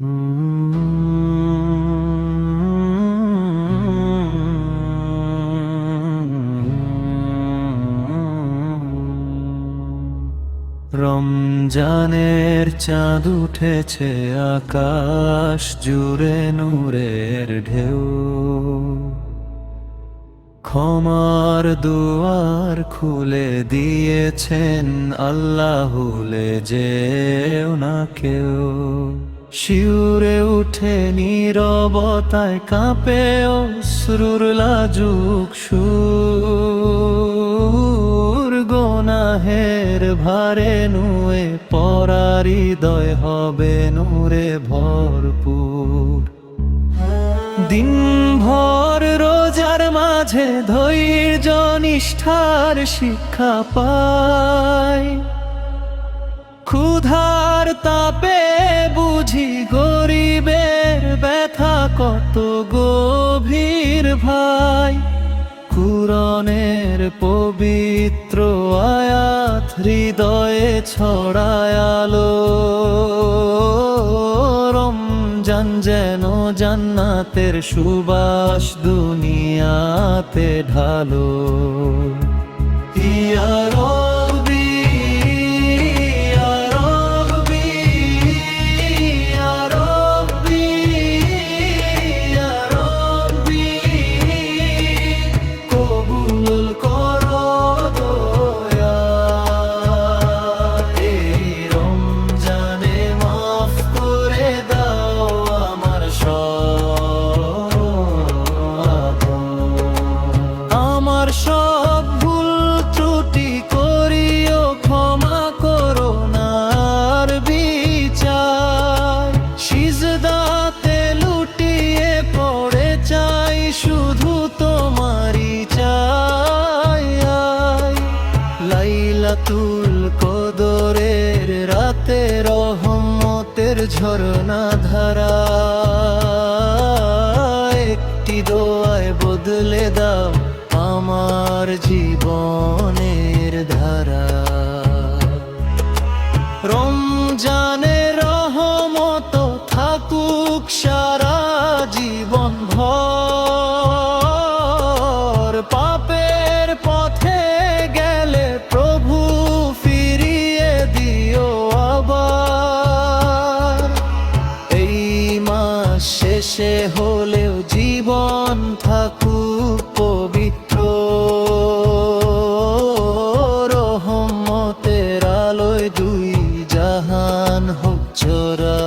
রমজানের চাঁদ উঠেছে আকাশ জুড়ে নূরের ঢেউ। ক্ষমার দুয়ার খুলে দিয়েছেন আল্লাহুলে যেও না কেউ। শিউরে উঠে নীরবতায় কাঁপে অশ্রুর লাজুক সুর। গোনাহের ভারে নুয়ে পরার হৃদয় হবে নূরে ভরপুর। দিনভর রোজার মাঝে ধৈর্য নিষ্ঠার শিক্ষা পায়। ক্ষুধার তাপে কত গভীর ভাই কুরনের পবিত্র আয়াত হৃদয়ে ছড়ায় আলো। রমজান যেন জান্নাতের সুবাস দুনিয়াতে ঢালো। ইয়া লাইলাতুল কদরের রাতে রহমতের ঝরনা ধারা। একটি দোয়ায় বদলে দাও আমার জীবনের ধারা। রমজানের শেষে হলেও জীবন থাকুক পবিত্র। রহমতের আলোয় দুই জাহান হোক চোরা